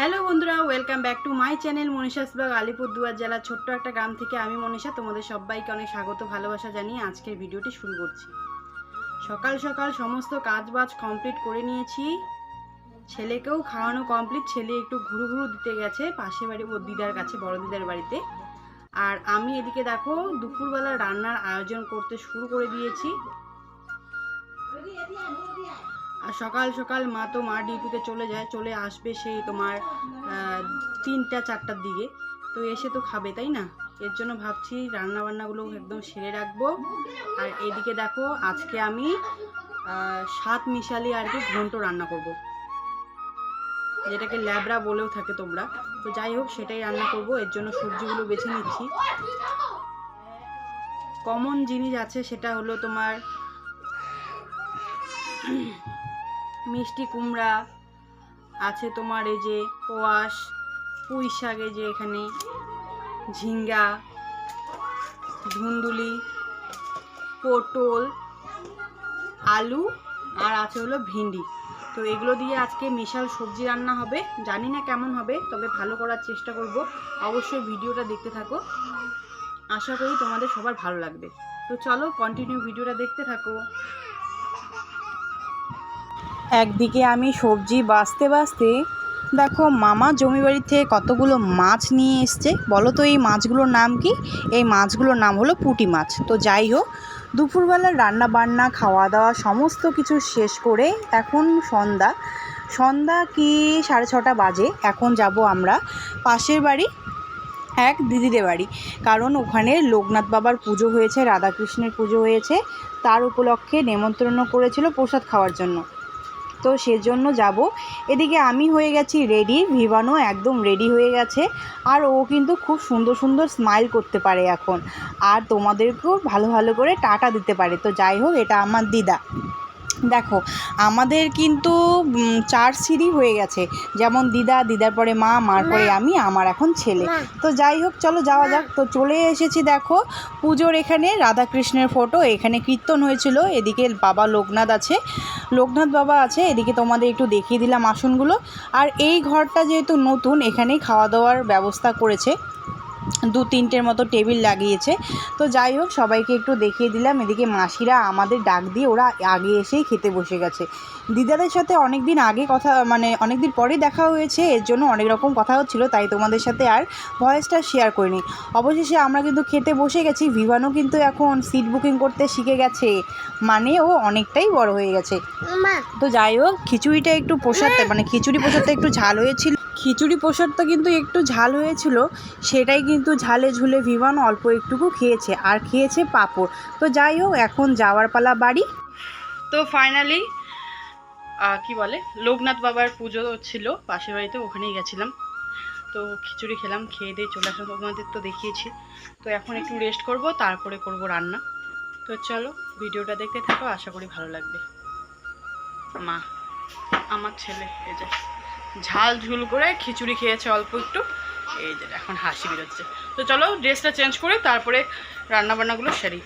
Hello বন্ধুরা welcome back to my channel Manisha's blog, Alipurduar জেলার ছোট্ট একটা গ্রাম থেকে আমি মনীষা, তোমাদের সবাইকে অনেক স্বাগত, ভালোবাসা জানিয়ে আজকের ভিডিওটি শুরু করছি। সকাল সকাল সমস্ত কাজ বাজ কমপ্লিট করে নিয়েছি। ছেলেকেও খাওয়ানো কমপ্লিট ছেলে একটু ঘুরু ঘুরু দিতে গেছে পাশে বাড়ি, ওর দিদার কাছে, বড় দিদার বাড়িতে। আর আমি এদিকে দেখো, দুপুরবেলা রান্নার আয়োজন করতে শুরু করে দিয়েছি। আর সকাল সকাল মা তো মা ডিউটিতে চলে যায়, চলে আসবে সেই তোমার তিনটা, চারটার দিকে। তো এসে তো খাবে, তাই না? এর জন্য ভাবছি রান্না বান্নাগুলো একদম সেরে রাখব। আর এদিকে দেখো, আজকে আমি সাত মিশালি আর কি ঘন্ট রান্না করব। যেটাকে ল্যাবরা বলেও থাকে তোমরা। তো যাই হোক, সেটাই রান্না করব। এর জন্য সবজিগুলো বেছে নিচ্ছি। কমন জিনিস আছে, সেটা হলো তোমার মিষ্টি কুমড়া, আছে তোমার এই যে কোয়াশ পুঁই শাক যে এখানে, ঝিঙ্গা, ধুন্দুলি, পটল, আলু, আর আছে হলো ভিন্ডি। তো এগুলো দিয়ে আজকে মিশাল সবজি রান্না হবে। জানি না কেমন হবে, তবে ভালো করার চেষ্টা করব। অবশ্যই ভিডিওটা দেখতে থাকো। আশা করি তোমাদের সবার ভালো লাগবে। তো চলো কন্টিনিউ ভিডিওটা দেখতে থাকো। একদিকে আমি সবজি বাঁচতে বাছতে দেখো মামা জমি বাড়ি থেকে কতগুলো মাছ নিয়ে এসছে। বলো তো এই মাছগুলোর নাম কি? এই মাছগুলোর নাম হলো পুঁটি মাছ। তো যাই হোক, দুপুরবেলা রান্না বান্না খাওয়া দাওয়া সমস্ত কিছু শেষ করে এখন সন্ধ্যা। সন্ধ্যা কি সাড়ে ছটা বাজে, এখন যাব আমরা পাশের বাড়ি, এক দিদিদের বাড়ি। কারণ ওখানে লোকনাথ বাবার পুজো হয়েছে, রাধাকৃষ্ণের পুজো হয়েছে। তার উপলক্ষে নেমন্ত্রণ করেছিল প্রসাদ খাওয়ার জন্য। তো সেজন্য যাব। এদিকে আমি হয়ে গেছি রেডি ভিভানো একদম রেডি হয়ে গেছে। আর ও কিন্তু খুব সুন্দর সুন্দর স্মাইল করতে পারে এখন। আর তোমাদেরকেও ভালো ভালো করে টাটা দিতে পারে। তো যাই হোক, এটা আমার দিদা। দেখো আমাদের কিন্তু চার সিঁড়ি হয়ে গেছে। যেমন দিদা দিদার পরে মা মার পরে আমি আমার এখন ছেলে। তো যাই হোক চলো যাওয়া যাক। তো চলে এসেছি দেখো পুজোর এখানে রাধাকৃষ্ণের ফটো এখানে কীর্তন হয়েছিল। এদিকে বাবা লোকনাথ আছে। লোকনাথ বাবা আছে এদিকে তোমাদের একটু দেখিয়ে দিলাম আসনগুলো। আর এই ঘরটা যেহেতু নতুন এখানেই খাওয়া দাওয়ার ব্যবস্থা করেছে। দু তিনটের মতো টেবিল লাগিয়েছে। তো যাই হোক সবাইকে একটু দেখিয়ে দিলাম। এদিকে মাসিরা আমাদের ডাক দিয়ে ওরা আগে এসেই খেতে বসে গেছে। দিদাদের সাথে অনেক দিন আগে কথা মানে অনেক দিন পরে দেখা হয়েছে এর জন্য অনেক রকম কথা হচ্ছিল তাই তোমাদের সাথে আর ভয়েসটা শেয়ার করিনি। অবশেষে আমরা কিন্তু খেতে বসে গেছি। ভিভানও কিন্তু এখন সিট বুকিং করতে শিখে গেছে। মানে ও অনেকটাই বড় হয়ে গেছে। তো যাই হোক খিচুড়িটা একটু প্রসাদটা মানে খিচুড়ি প্রসাদটা একটু ঝাল হয়েছিল। খিচুড়ি প্রসাদটা কিন্তু একটু ঝাল হয়েছিল, সেটাই কিন্তু ঝালে ঝুলে ভিভান অল্প একটুকু খেয়েছে আর খেয়েছে পাঁপড়। তো যাই হোক, এখন যাওয়ার পালা বাড়ি। তো ফাইনালি কি বলে, লোকনাথ বাবার পুজো ছিল, পাশের বাড়িতে ওখানেই গেছিলাম। তো খিচুড়ি খেলাম, খেয়ে দিয়ে চলে আসলাম, তোমাদের তো দেখিয়েছি। তো এখন একটু রেস্ট করব, তারপরে করব রান্না। তো চলো, ভিডিওটা দেখতে থাকো, আশা করি ভালো লাগবে। মা, আমার ছেলে, এই যে। ঝাল ঝুল করে খিচুড়ি খেয়েছে অল্প একটু। এই যে এখন হাসি বেরোচ্ছে। তো চলো ড্রেসটা চেঞ্জ করে তারপরে রান্নাবান্নাগুলো সেরি